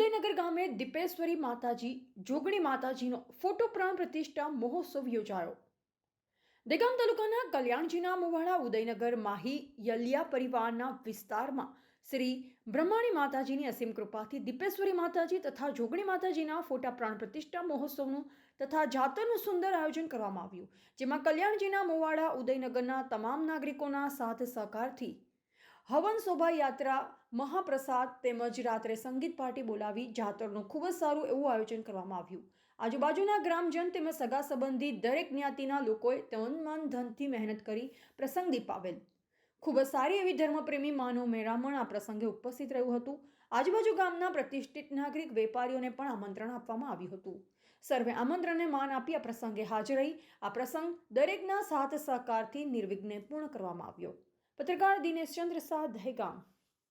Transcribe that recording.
ઉદયનગર ગામે દીપેશ્વરી માતાજી, જોગણી માતાજીનો ફોટો પ્રાણ પ્રતિષ્ઠા મહોત્સવ યોજાયો. દેગામ તાલુકાના કલ્યાણજીના મુવાડા ઉદયનગર માહી યલિયા પરિવારના વિસ્તારમાં શ્રી બ્રહ્માણી માતાજીની અસીમ કૃપાથી દીપેશ્વરી માતાજી તથા જોગણી માતાજીના ફોટા પ્રાણ પ્રતિષ્ઠા મહોત્સવનું તથા જાતરનું સુંદર આયોજન કરવામાં આવ્યું, જેમાં કલ્યાણજીના મુવાડા ઉદયનગરના તમામ નાગરિકોના સાથ સહકારથી હવન શોભાયાત્રા મહાપ્રસાદ તેમજ રાત્રે સંગીત પાર્ટી બોલાવી જાતરનું ખૂબ જ સારું એવું આયોજન કરવામાં આવ્યું. આજુબાજુના ગ્રામજન તેમજ સગા સંબંધી દરેક જ્ઞાતિના લોકોએ તન, મન, ધનથી મહેનત કરી પ્રસંગ દીપાવેલ. ખૂબ જ સારી એવી ધર્મપ્રેમી માનવ મેળામણ આ પ્રસંગે ઉપસ્થિત રહ્યું હતું. આજુબાજુ ગામના પ્રતિષ્ઠિત નાગરિક વેપારીઓને પણ આમંત્રણ આપવામાં આવ્યું હતું. સર્વે આમંત્રણને માન આપી આ પ્રસંગે હાજર. રહી આ પ્રસંગ દરેકના સાથ સહકારથી નિર્વિઘ્ને પૂર્ણ કરવામાં આવ્યો. પત્રકાર દિનેશચંદ્ર શાહ દહેગામ